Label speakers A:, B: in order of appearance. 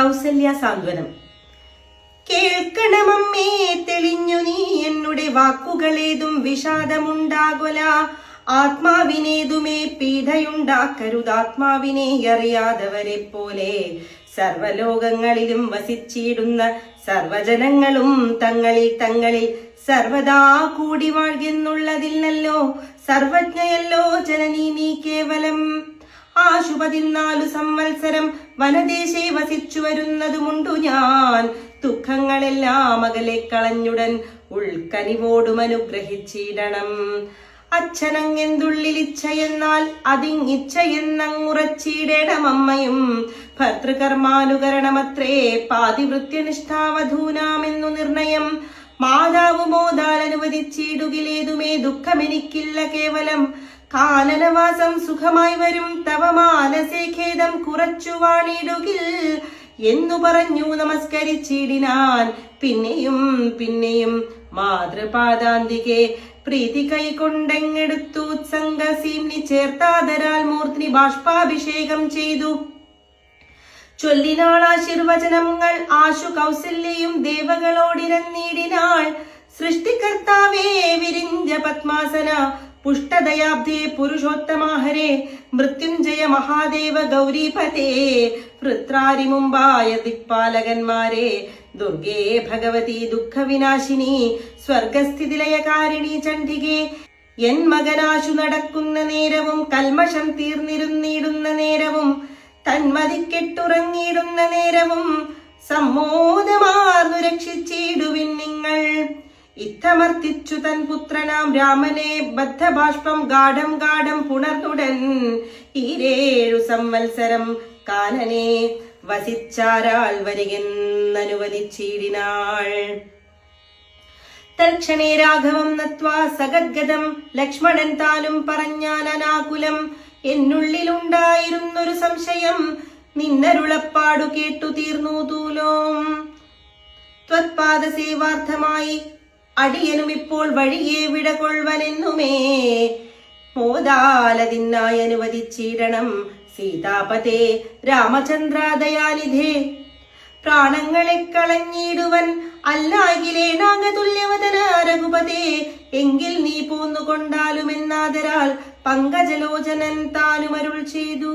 A: കൗസല്യ സാന്ത്വനം. കേൾക്കണമമ്മേ തെളിഞ്ഞു നീ എന്നുടെ വാക്കുകളേതും വിഷാദമുണ്ടാകൊല. ആത്മാവിനേതുമേ പീഡയുണ്ടാക്കരുതാത്മാവിനെ അറിയാതവരെ പോലെ സർവലോകങ്ങളിലും വസിച്ചിടുന്ന സർവജനങ്ങളും തങ്ങളിൽ തങ്ങളിൽ സർവദാ കൂടി വാഴ്കെന്നുള്ളതില്ലല്ലോ സർവജ്ഞയല്ലോ ജനനീ നീ കേവലം. ആശു പതിനാലു സംവത്സരം വനദേശേ വസിച്ചു വരുന്നതുമുണ്ടു ഞാൻ. ദുഃഖങ്ങളെല്ലാം അകലെ കളഞ്ഞുടൻ ഉൾക്കനിവോടും അനുഗ്രഹിച്ചിടണം അച്ഛനങ്ങെന്തുള്ളിലിച്ഛയെന്നാൽ അതിങ്ങിച്ഛയെന്നങ്ങുറച്ചിടണം അമ്മയും. ഭർത്തൃകർമാനുകരണമത്രേ പാതിവൃത്യനിഷ്ഠാവധൂനാമെന്നു നിർണയം. മാതാവ് മോദാൽ അനുവദിച്ചിടുകിലേതുമേ ദുഃഖമെനിക്കില്ല കേവലം. കാനനവാസം സുഖമായി വരും. തവ മാനസേ ഖേദം കുറച്ചു വാണിടുകിൽ എന്നു പറഞ്ഞു നമസ്കരിച്ചിടിനാൻ. പിന്നെയും പിന്നെയും മാതൃപാദാന്തികെ പ്രീതി കൈകൊണ്ടെങ്ങെടുത്തു സംഘസീംനി ചേർത്താതരാൽ മൂർത്തിനി ബാഷ്പാഭിഷേകം ചെയ്തു. ചൊല്ലിനാൾ ആശീർവചനങ്ങൾ ആശു കൗസല്യയും ദേവകളോടിരന്നിടിനാൾ. സൃഷ്ടികർത്താവേ വിരിഞ്ച പത്മാസന പുഷ്ടദയാബ്ദേ പുരുഷോത്തമാഹരേ മൃത്യുഞ്ജയ മഹാദേവ ഗൗരീപതേ വൃത്രാരി മുമ്പായ ദിക്പാലകന്മാരെ ദുർഗേ ഭഗവതി ദുഃഖവിനാശിനി സ്വർഗസ്ഥിതിലയകാരിണി ചണ്ഡികേ എൻ മകനാശു നടക്കുന്ന നേരവും കൽമഷം തീർന്നിരുന്നിടുന്ന നേരവും തന്മതിക്കെട്ടുറങ്ങിയിടുന്ന നേരവും സമ്മോദമാർന്നു രക്ഷിച്ചിടു ഇത്തമർത്തിച്ചു തൻ പുത്രനാം രാമനെ ബദ്ധബാഷ്പം ഗാഠം ഗാഠം പുണർന്നുടൻ ഈരേഴു സംവത്സരം കാനനെ വസിച്ചാരാൾ വരികെന്നനുവദിച്ചിടിനാൾ. തൽക്ഷണേ രാഘവം നത്വാ സഗദ്ഗതം ലക്ഷ്മണൻ താനും പറഞ്ഞാൻ അനാകുലം. എന്നുള്ളിലുണ്ടായിരുന്നൊരു സംശയം നിന്നരുളപ്പാടു കേട്ടു തീർന്നു തൂലോം. ത്വത്പാദസേവാർത്ഥമായി അടിയനും ഇപ്പോൾ വഴിയെ വിടകൊള്ളുവനെന്നുമേ മോദാലതിന്നായി അനുവദിച്ചിടണം. സീതാപതേ രാമചന്ദ്രാദയാനിധേ. പ്രാണങ്ങളെ കളഞ്ഞിടുവൻ അല്ലാകിലേ നാഗതുല്യവതന രഘുപതേ. എങ്കിൽ നീ പോന്നുകൊണ്ടാലുമെന്നാദരാൽ പങ്കജലോചനൻ താനുമരുൾ ചെയ്തു.